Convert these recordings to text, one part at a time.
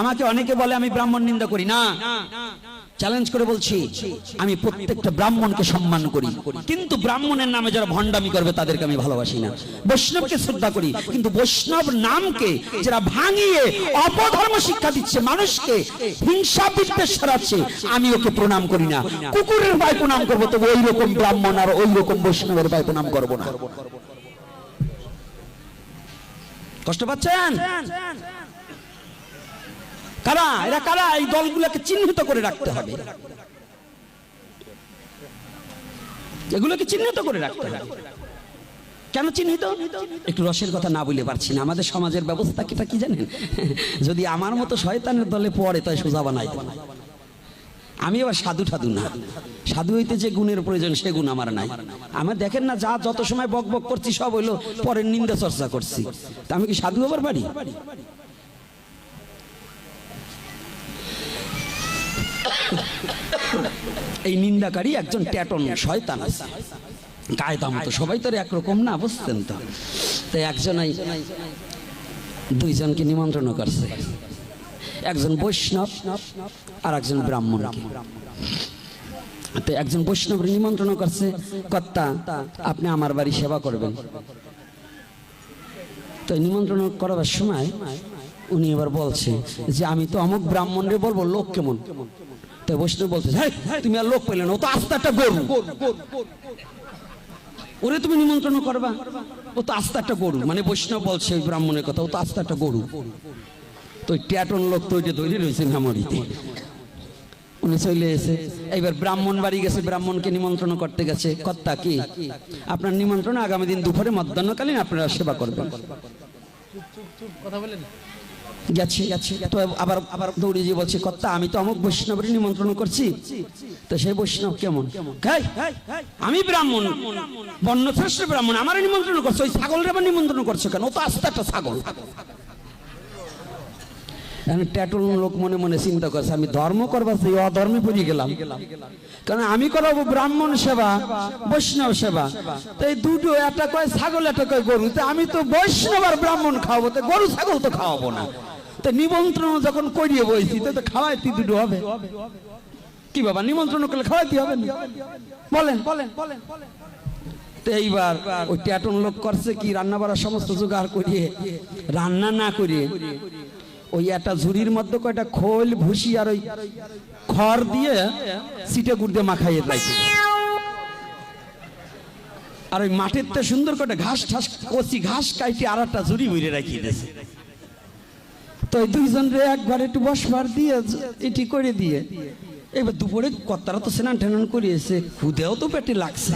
আমাকে অনেকে বলে আমি ব্রাহ্মণ নিন্দা করি না। চ্যালেঞ্জ করে বলছি আমি প্রত্যেকটা ব্রাহ্মণকে সম্মান করি। কিন্তু ব্রাহ্মণের নামে যারা ভণ্ডামি করবে তাদেরকে আমি ভালোবাসি না। বৈষ্ণবকে শ্রদ্ধা করি কিন্তু বৈষ্ণব নামকে যারা ভাঙিয়ে অপধর্ম শিক্ষা দিচ্ছে মানুষকে হিংসা বিদ্বেষ ছড়াচ্ছে আমি ওকে প্রণাম করি না। কুকুরের পায়ে প্রণাম করব তবে ওই রকম ব্রাহ্মণ আর ওই রকম বৈষ্ণবের পায়ে প্রণাম করব না। কষ্ট পাচ্ছেন? কারা? এরা কারা? এই দলগুলোকে চিহ্নিত করে রাখতে হবে। এগুলোকে চিহ্নিত করে রাখতে হবে। কেন চিহ্নিত? একটু রসের কথা না বলে পারছি না। আমাদের সমাজের ব্যবস্থা কিটা কি জানেন? যদি আমার মতো শয়তানের দলে পড়ে, তাই সোজা বানাই। আমি আবার সাধু ঠাধু না। সাধু হইতে যে গুণের প্রয়োজন, সে গুণ আমার নাই। আমার দেখেন না, যা যত সময় বক বক করছি, সব হইল পরের নিন্দা চর্চা করছি। তা আমি কি সাধু হবার পারি? এই নিন্দাকারী একজন ট্যাটন শয়তান আছে। কায়দা মতো, সবাই তো একরকম না বুঝতেন তো? তাই একজনাই দুইজনকে নিমন্ত্রণ করছে। একজন বৈষ্ণব আর একজন ব্রাহ্মণকে। তো একজন বৈষ্ণব নিমন্ত্রণ করছে, কর্তা, আপনি আমার বাড়ি সেবা করবেন। তো নিমন্ত্রণ করবার সময় উনি এবার বলছে যে, আমি তো অমুক ব্রাহ্মণরে বলব, লোক কেমন? তো বৈষ্ণব বলছে "হেই, তুমি আর লোক পেলে না ও তো আস্তে একটা গরু। ওরে তুমি নিমন্ত্রণ করবা? ও তো আস্তে একটা গরু। মানে বৈষ্ণব বলছে ব্রাহ্মণের কথা ও তো আস্তে একটা গরু। তো ট্যাটন লোক তো ওইটা ধরে রয়েছে মেমোরিতে। উনি চলে এসে এইবার ব্রাহ্মণ বাড়ি গেছে ব্রাহ্মণকে নিমন্ত্রণ করতে গেছে। কর্তা কি? আপনার নিমন্ত্রণ আগামী দিন দুপুরে মধ্যাহ্নকালীন আপনারা সেবা করবেন। গেছে গেছে। তো আবার আবার দৌড়ে গিয়ে বলছে, কর্তা, আমি তো অমুক বৈষ্ণবের নিমন্ত্রণ করছি। তো সেই বৈষ্ণব কেমন? আমি ব্রাহ্মণ। বর্ণশ্রেষ্ঠ ব্রাহ্মণ। আমার নিমন্ত্রণ করছ। ওই ছাগলের আবার নিমন্ত্রণ করছ কেন? ও তো আস্তে একটা ছাগল। ট্যাটুল লোক মনে মনে চিন্তা করছে, আমি ধর্ম করবার সেই অধর্মে পড়ে গেলাম। কারণ আমি করাবো ব্রাহ্মণ সেবা, বৈষ্ণব সেবা? তো এই দুটো একটা কয় ছাগল, একটা কয় গরু। তো আমি তো বৈষ্ণব আর ব্রাহ্মণ খাওয়াবো। তো গরু ছাগল তো খাওয়াবো না। তো নিমন্ত্রণ যখন করিয়ে বইছি তো খাওয়াইতে দুটো হবে। কি বাবা, নিমন্ত্রণ করলে খাওয়াইতে হবে না? বলেন। বলেন বলেন তো এইবার ওই ট্যাটন লোক করছে কি রান্না বাড়ার সমস্ত জোগাড় করিয়ে, রান্না না করিয়ে, ওই একটা ঝুড়ির মধ্যে কয়টা খোল, ভুসি আর ওই খড় দিয়ে সিটে গুড় মাখাইয়ে রাখছে আর ওই মাঠের তো সুন্দর করে ঘাস ঠাস, কচি ঘাস কাইটে আর একটা ঝুড়ি বুড়ে রাখিয়ে দিয়েছে। তো ওই দুইজন রে একবার একটু বসবার দিয়ে এটি করে দিয়ে। এবার দুপুরে কর্তারা তো স্নান টেনান করিয়েছে, খুদেও তো পেটে লাগছে।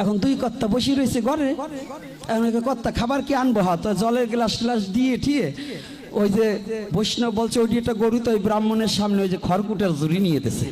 এখন দুই কর্তা বসে রয়েছে ঘরে। এখন কর্তা খাবার কি আনব হাত? জলের গ্লাস গ্লাস দিয়ে ঠিয়ে ওই যে বৈষ্ণব বলছে, ওই একটা গরু তো ওই ব্রাহ্মণের সামনে ওই যে খড়কুটের জুড়ি নিয়ে দিতেছে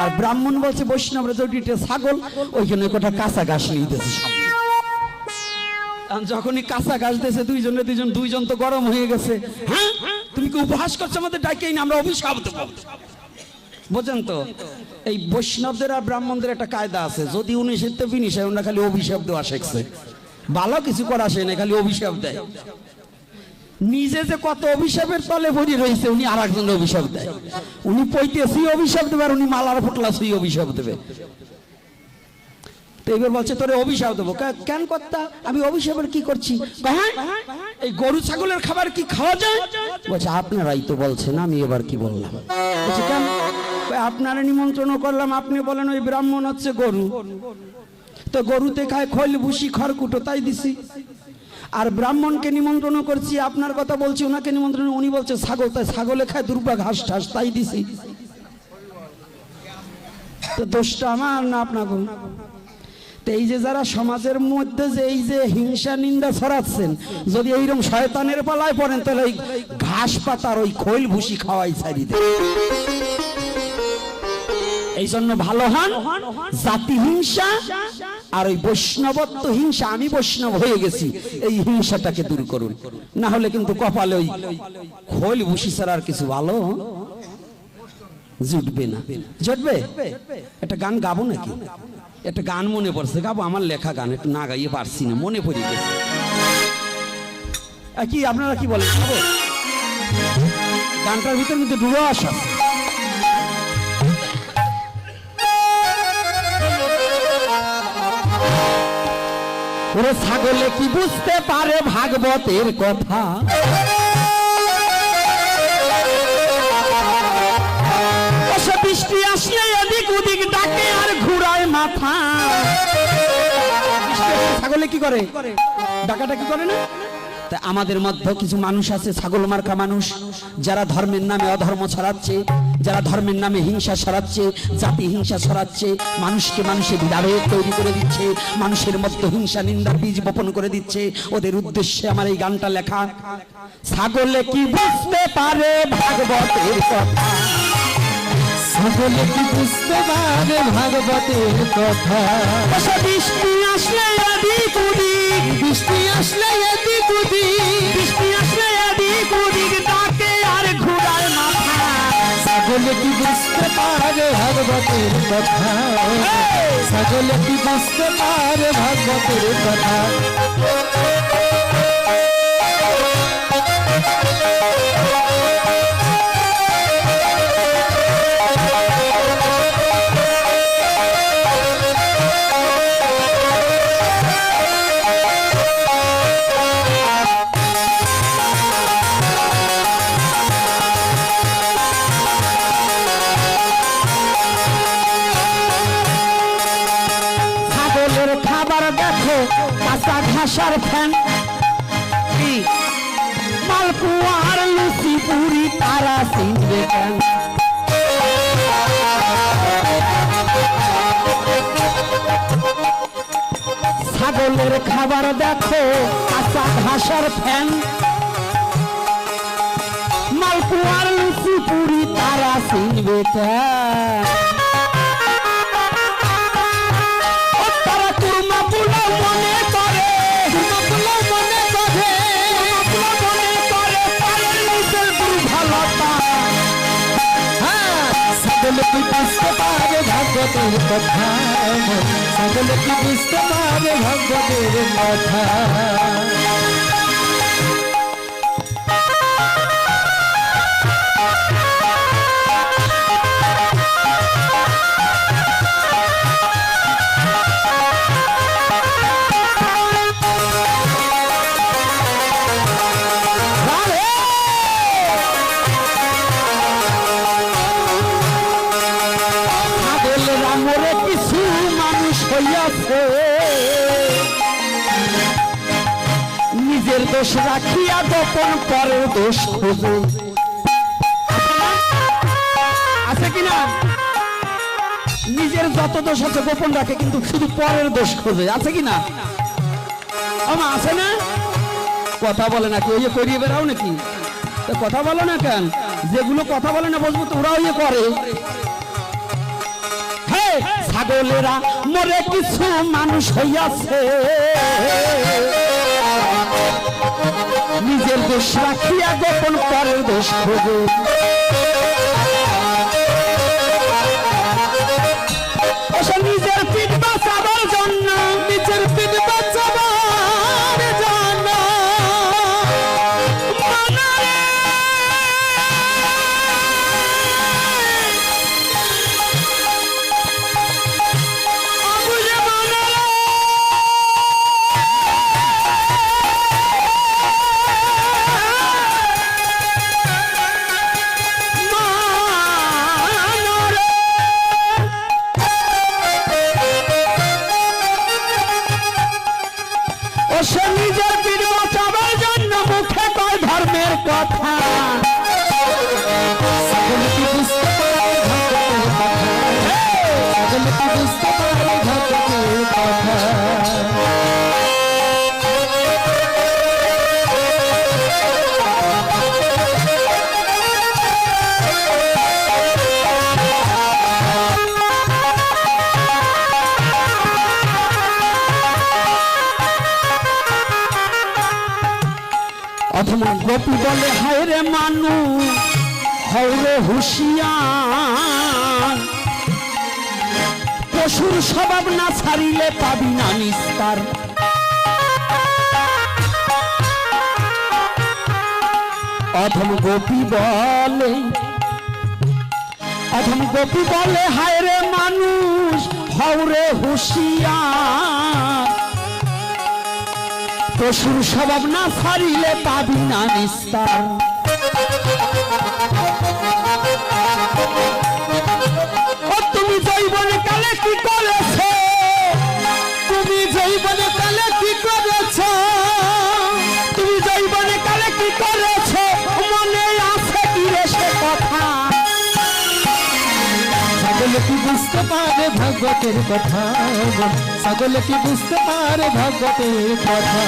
আর ব্রাহ্মণ বলছে বৈষ্ণবরা যে ওইটা ছাগল ওইখানে কোটা কাঁচা ঘাস নিয়ে আর যখনই কাঁচা ঘাস দিয়েছে দুইজনে দুইজন দুইজন তো গরম হয়ে গেছে। হ্যাঁ? কি উপহাস করছ, আমাদের ডাকেই না আমরা অভিশাপ দেবো। বোঝেন তো? এই বৈষ্ণবদের আর ব্রাহ্মণদের একটা কায়দা আছে, যদি উনি সেতে ফিনিশ হয়, ওনারা খালি অভিশাপ দেওয়া শিখছে। ভালো কিছু করা আসে না, খালি অভিশাপ দেয়। নিজে যে কত অভিশাপের তলে ভরি রয়েছে, উনি আর একজন অভিশাপ দেয়। উনি পৈতে সেই অভিশাপ দেবে, আর উনি মালার ফুটলা সেই অভিশাপ দেবে। তো এবার বলছে, তোরে অভিশাপ দেবো। কেন কর্তা? আমি অভিশাপের কি করছি? হ্যাঁ এই গরু ছাগলের খাবার কি খাওয়া যায়? বলছে, আপনারাই তো বলছেন, আমি এবার কি বললাম? বলছে, কেন? আপনারা নিমন্ত্রণ করলাম, আপনি বলেন ওই ব্রাহ্মণ হচ্ছে গরু। তো গরুতে খায় খৈল, ভুসি, খড়কুটো, তাই দিছি। আর ব্রাহ্মণকে নিমন্ত্রণ করছি, আপনার কথা বলছি, ওনাকে নিমন্ত্রণ, উনি বলছে, ছাগল, তাই ছাগলে খায় দুর্বা ঘাস ঠাস তাই দিছি। তো দোষটা আমার না আপনার? তো এই যে যারা সমাজের মধ্যে যে এই যে হিংসা, নিন্দা ছড়াচ্ছেন, যদি এইরকম শয়তানের পালায় পড়েন, তাহলে ওই ঘাস পাতার ওই খৈল ভুসি খাওয়াই ছাড়ি দেয় এই জন্য ভালো হন, জাতি হিংসা আর ওই বৈষ্ণবত্ব হিংসা। আমি বৈষ্ণব হয়ে গেছি, এই হিংসাটাকে দূর করুন। না হলে কিন্তু কপালে ওই খোল ভুসি ছাড়া আর কিছু ভালো জুটবে না। জুটবে? একটা গান গাবো নাকি? একটা গান মনে পড়ছে, গাবো, আমার লেখা গান, একটু না গাইয়ে পারছি না, মনে পড়ে গেছে। কি, আপনারা কি বলেন? গানটার ভিতরে কিন্তু ডুবো আসা ওরে ছাগলে কি বুঝতে পারে ভাগবতের কথা? কি করে? ডাকাটা কি করে না? আমাদের মধ্যে কিছু মানুষ আছে, ছাগল মার্কা মানুষ, যারা ধর্মের নামে অধর্ম ছড়াচ্ছে, যারা ধর্মের নামে হিংসা ছড়াচ্ছে, জাতি হিংসা ছড়াচ্ছে, মানুষকে মানুষের ভেদাভেদ তৈরি করে দিচ্ছে, মানুষের মধ্যে হিংসা নিন্দার বীজ বপন করে দিচ্ছে। ওদের উদ্দেশ্যে আমার এই গানটা লেখা, ছাগলে কি বুঝতে পারে ভাগবতের কথা? সকলে কি বুঝতে পারে ভাগবতের কথা বৃষ্টি আসলে এদিক ওদিক বৃষ্টি আসলে এদিক ওদিক বৃষ্টি আসলে এদিক ওদিক ডাকে আর ঘুরায় মাথা সকলে কি বুঝতে পারে ভাগবতের কথা সকলে কি বুঝতে পারে ভাগবতের কথা। ঘাসার ফ্যান। মালপুয়ার লুচি পুরি তারা কেন? ছাগলের খাবার দেখো, কাঁচা ঘাসার ফ্যান। মালপুয়ার লুচি পুরি তারা চিনবে কেন? সকলে কি বুঝতে পারে ভাগবতের কথা সকলে কি বুঝতে পারে ভাগবতের কথা দোষ রাখিয়া গোপন পরের দোষ আছে কিনা নিজের যত দোষ আছে গোপন রাখে, কিন্তু শুধু পরের দোষ খোঁজে। আছে কিনা আমা আছে না? কথা বলে ওই যে করিয়ে বেড়াও নাকি? তো কথা বলো না কেন? যেগুলো কথা বলে না বলব তো ইয়ে করে। ছাগলেরা, মরে কিছু মানুষ হইয়াছে। নিজের দোষ রাখিয়া গোপন পরের দোষ খোঁজে। নিজের গোপী বলে হায় রে মানু হরে হুশিয়ার। পশুর স্বভাব না ছাড়িলে পাবি না নিস্তার। অধম গোপী বলে অধম গোপী বলে হায় রে মানুষ হওরে হুশিয়ার। পশুর স্বভাব না ছাড়িলে পাবি না নিস্তার। পারে ভাগবতের কথা সকলে কি বুঝতে পারে ভাগবতের কথা?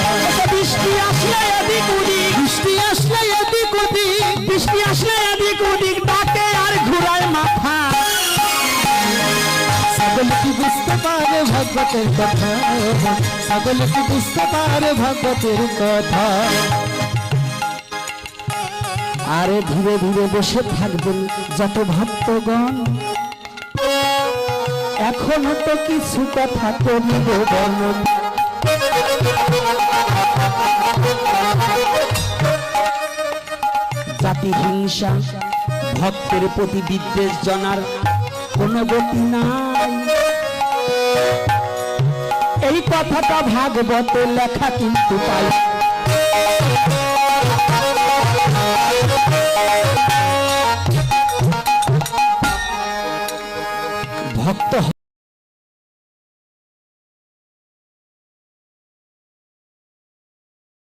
বৃষ্টি আসলে এদিক ওদিক। বৃষ্টি আসলে এদিক ওদিক। বৃষ্টি আসলে এদিক ওদিক ডাকে আর ঘুরায় মাথা। সকলে কি বুঝতে পারে ভাগবতের কথা সকলে কি বুঝতে পারে ভাগবতের কথা? আরে ধীরে ধীরে বসে থাকবেন যত ভক্তগণ। এখনও তো কিছু কথা করিব বলুন জাতি হিংসা, ভক্তের প্রতি বিদ্বেষ জনার কোনো গতি নাই। এই কথাটা ভাগবত লেখা কিন্তু পাই ভক্ত